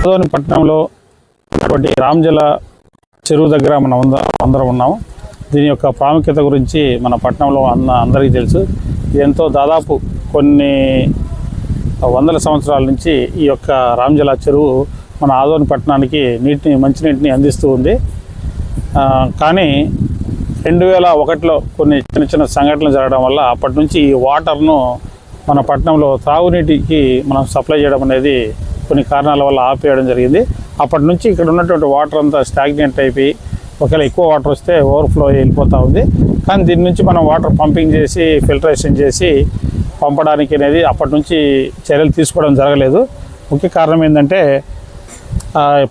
ఆదోని పట్టణంలో ఉన్నటువంటి రామ్జల చెరువు దగ్గర మనం అందరం ఉన్నాము. దీని యొక్క ప్రాముఖ్యత గురించి మన పట్టణంలో అన్న అందరికీ తెలుసు. ఎంతో దాదాపు కొన్ని వందల సంవత్సరాల నుంచి ఈ యొక్క రామ్జల చెరువు మన ఆదోని పట్టణానికి నీటిని మంచినీటిని అందిస్తూ ఉంది. కానీ రెండు వేల ఒకటిలో కొన్ని చిన్న చిన్న సంఘటనలు జరగడం వల్ల అప్పటి నుంచి ఈ వాటర్ను మన పట్టణంలో త్రాగునీటికి మనం సప్లై చేయడం అనేది కొన్ని కారణాల వల్ల ఆపేయడం జరిగింది. అప్పటి నుంచి ఇక్కడ ఉన్నటువంటి వాటర్ అంతా స్టాగ్నెంట్ అయిపోయి ఒకవేళ ఎక్కువ వాటర్ వస్తే ఓవర్ఫ్లో వెళ్ళిపోతూ ఉంది. కానీ దీని నుంచి మనం వాటర్ పంపింగ్ చేసి ఫిల్టరేషన్ చేసి పంపడానికి అనేది అప్పటి నుంచి చర్యలు తీసుకోవడం జరగలేదు. ముఖ్య కారణం ఏంటంటే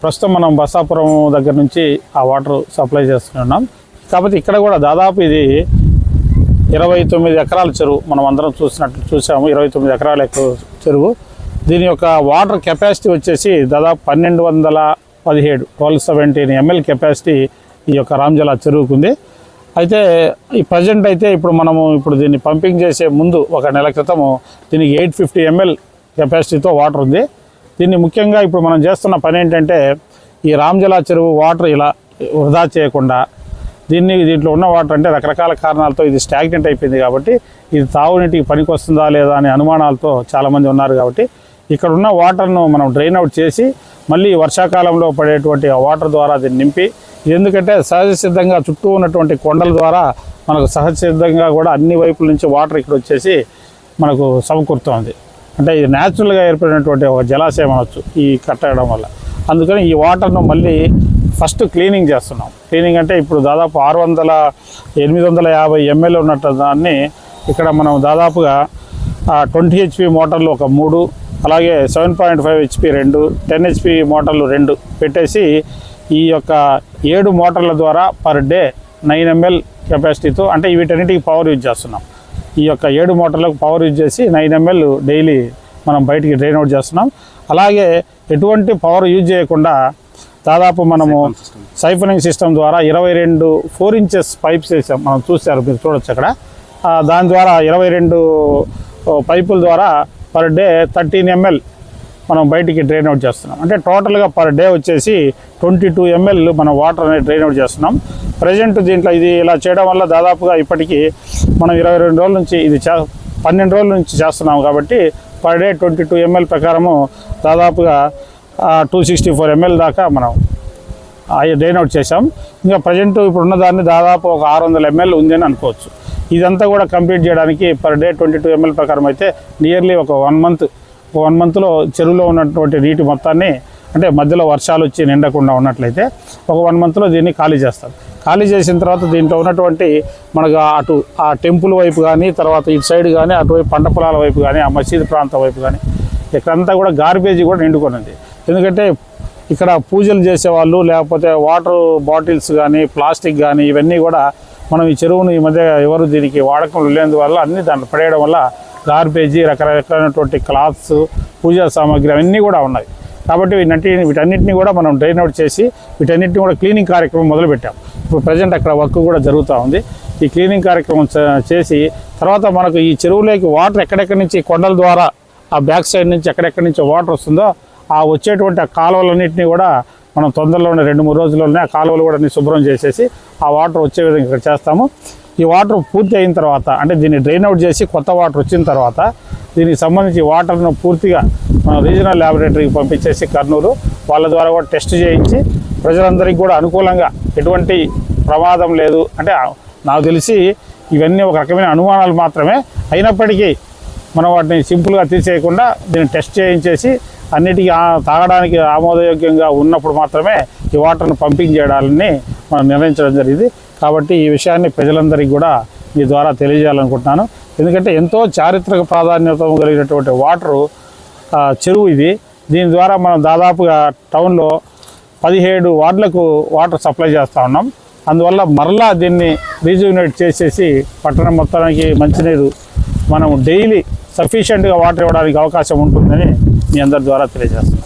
ప్రస్తుతం మనం బసాపురం దగ్గర నుంచి ఆ వాటర్ సప్లై చేస్తున్నాం. కాకపోతే ఇక్కడ కూడా దాదాపు ఇది ఇరవై తొమ్మిది ఎకరాల చెరువు మనం అందరం చూసినట్లు చూసాము. ఇరవై తొమ్మిది ఎకరాల చెరువు. దీని యొక్క వాటర్ కెపాసిటీ వచ్చేసి దాదాపు పన్నెండు వందల పదిహేడు ట్వెల్వ్ సెవెంటీన్ ఎంఎల్ కెపాసిటీ ఈ యొక్క రామ్జల చెరువుకుంది. అయితే ఈ ప్రజెంట్ అయితే ఇప్పుడు మనము ఇప్పుడు దీన్ని పంపింగ్ చేసే ముందు ఒక నెల క్రితము దీనికి ఎయిట్ ఫిఫ్టీ ఎంఎల్ కెపాసిటీతో వాటర్ ఉంది. దీన్ని ముఖ్యంగా ఇప్పుడు మనం చేస్తున్న పని ఏంటంటే ఈ రామ్జల చెరువు వాటర్ ఇలా వృధా చేయకుండా దీన్ని దీంట్లో ఉన్న వాటర్ అంటే రకరకాల కారణాలతో ఇది స్టాగ్నెంట్ అయిపోయింది కాబట్టి ఇది తాగునీటికి పనికి వస్తుందా లేదా అనే అనుమానాలతో చాలామంది ఉన్నారు కాబట్టి ఇక్కడ ఉన్న వాటర్ను మనం డ్రైన్ అవుట్ చేసి మళ్ళీ వర్షాకాలంలో పడేటువంటి ఆ వాటర్ ద్వారా దీన్ని నింపి ఎందుకంటే సహజ సిద్ధంగా చుట్టూ ఉన్నటువంటి కొండల ద్వారా మనకు సహజ సిద్ధంగా కూడా అన్ని వైపుల నుంచి వాటర్ ఇక్కడ వచ్చేసి మనకు సమకూరుతోంది. అంటే ఇది న్యాచురల్గా ఏర్పడినటువంటి ఒక జలాశయం అనొచ్చు ఈ కట్టడం వల్ల. అందుకని ఈ వాటర్ను మళ్ళీ ఫస్ట్ క్లీనింగ్ చేస్తున్నాం. క్లీనింగ్ అంటే ఇప్పుడు దాదాపు ఆరు వందల ఎనిమిది వందల యాభై ఎంఎల్ ఉన్నట్టు దాన్ని ఇక్కడ మనం దాదాపుగా ట్వంటీ హెచ్పి మోటార్లు ఒక మూడు అలాగే సెవెన్ పాయింట్ ఫైవ్ హెచ్పి రెండు టెన్ హెచ్పి మోటార్లు రెండు పెట్టేసి ఈ యొక్క ఏడు మోటార్ల ద్వారా పర్ డే నైన్ ఎంఎల్ కెపాసిటీతో అంటే వీటన్నిటికి పవర్ యూజ్ చేస్తున్నాం. ఈ యొక్క ఏడు మోటార్లకు పవర్ యూజ్ చేసి నైన్ ఎంఎల్ డైలీ మనం బయటికి డ్రైన్ అవుట్ చేస్తున్నాం. అలాగే ఎటువంటి పవర్ యూజ్ చేయకుండా దాదాపు మనము సైఫనింగ్ సిస్టమ్ ద్వారా ఇరవై రెండు ఫోర్ ఇంచెస్ పైప్స్ వేసాం. మనం చూసారు మీరు చూడొచ్చు అక్కడ. దాని ద్వారా ఇరవై రెండు పైపుల ద్వారా పర్ డే థర్టీన్ ఎంఎల్ మనం బయటికి డ్రైన్ అవుట్ చేస్తున్నాం. అంటే టోటల్గా పర్ డే వచ్చేసి ట్వంటీ టూ ఎంఎల్ మనం వాటర్ అనేది డ్రైన్ అవుట్ చేస్తున్నాం. ప్రజెంట్ దీంట్లో ఇది ఇలా చేయడం వల్ల దాదాపుగా ఇప్పటికీ మనం ఇరవై రెండు రోజుల నుంచి ఇది చే పన్నెండు రోజుల నుంచి చేస్తున్నాం కాబట్టి per day twenty two ML ప్రకారము దాదాపుగా టూ సిక్స్టీ ఫోర్ ఎంఎల్ దాకా మనం అవి డ్రైన్ అవుట్ ఇంకా ప్రజెంట్ ఇప్పుడు ఉన్న దాన్ని దాదాపు ఒక ఆరు వందల ఎంఎల్ ఉందని అనుకోవచ్చు. ఇదంతా కూడా కంప్లీట్ చేయడానికి per day twenty two ML ప్రకారం అయితే నియర్లీ ఒక వన్ మంత్ వన్ మంత్లో చెరువులో ఉన్నటువంటి నీటి మొత్తాన్ని అంటే మధ్యలో వర్షాలు వచ్చి నిండకుండా ఉన్నట్లయితే ఒక వన్ మంత్లో దీన్ని ఖాళీ చేస్తారు. ఖాళీ చేసిన తర్వాత దీంట్లో ఉన్నటువంటి మనకు అటు ఆ టెంపుల్ వైపు కానీ తర్వాత ఇటు సైడ్ కానీ అటువైపు పంట పొలాల వైపు కానీ ఆ మసీదు ప్రాంతం వైపు కానీ ఇక్కడంతా కూడా గార్బేజీ కూడా నిండుకున్నది ఎందుకంటే ఇక్కడ పూజలు చేసేవాళ్ళు లేకపోతే వాటర్ బాటిల్స్ కానీ ప్లాస్టిక్ కానీ ఇవన్నీ కూడా మనం ఈ చెరువును ఈ మధ్య ఎవరు దీనికి వాడకంలో లేనందువల్ల అన్నీ దాంట్లో పడేయడం వల్ల గార్బేజీ రకరకాలైనటువంటి క్లాత్స్ పూజా సామాగ్రి అవన్నీ కూడా ఉన్నాయి. కాబట్టి వీటన్నిటి వీటన్నిటిని కూడా మనం డ్రైన్ అవుట్ చేసి వీటన్నిటిని కూడా క్లీనింగ్ కార్యక్రమం మొదలుపెట్టాం. ఇప్పుడు ప్రజెంట్ అక్కడ వర్క్ కూడా జరుగుతూ ఉంది. ఈ క్లీనింగ్ కార్యక్రమం చేసి తర్వాత మనకు ఈ చెరువులోకి వాటర్ ఎక్కడెక్కడి నుంచి కొండల ద్వారా ఆ బ్యాక్ సైడ్ నుంచి ఎక్కడెక్కడి నుంచి వాటర్ వస్తుందో ఆ వచ్చేటువంటి ఆ కాలువలన్నింటినీ కూడా మనం తొందరలోనే రెండు మూడు రోజుల్లోనే ఆ కాలువలు కూడా శుభ్రం చేసేసి ఆ వాటర్ వచ్చే విధంగా ఇక్కడ చేస్తాము. ఈ వాటర్ పూర్తి అయిన తర్వాత అంటే దీన్ని డ్రైన్ అవుట్ చేసి కొత్త వాటర్ వచ్చిన తర్వాత దీనికి సంబంధించి వాటర్ను పూర్తిగా మన రీజనల్ ల్యాబొరేటరీకి పంపించేసి కర్నూలు వాళ్ళ ద్వారా కూడా టెస్ట్ చేయించి ప్రజలందరికీ కూడా అనుకూలంగా ఎటువంటి ప్రమాదం లేదు. అంటే నాకు తెలిసి ఇవన్నీ ఒక రకమైన అనుమానాలు మాత్రమే. అయినప్పటికీ మనం వాటిని సింపుల్గా తీసేయకుండా దీన్ని టెస్ట్ చేయించేసి అన్నిటికీ తాగడానికి ఆమోదయోగ్యంగా ఉన్నప్పుడు మాత్రమే ఈ వాటర్ను పంపింగ్ చేయడాలని మనం నిర్ణయించడం జరిగింది. కాబట్టి ఈ విషయాన్ని ప్రజలందరికీ కూడా మీ ద్వారా తెలియజేయాలనుకుంటున్నాను. ఎందుకంటే ఎంతో చారిత్రక ప్రాధాన్యత కలిగినటువంటి వాటరు చెరువు ఇది. దీని ద్వారా మనం దాదాపుగా టౌన్లో పదిహేడు వార్డులకు వాటర్ సప్లై చేస్తూ ఉన్నాం. అందువల్ల మరలా దీన్ని రీజువినేట్ చేసేసి పట్టణం మొత్తానికి మంచినీరు మనం డైలీ సఫిషియెంట్గా వాటర్ ఇవ్వడానికి అవకాశం ఉంటుందని మీ అందరి ద్వారా తెలియజేస్తాం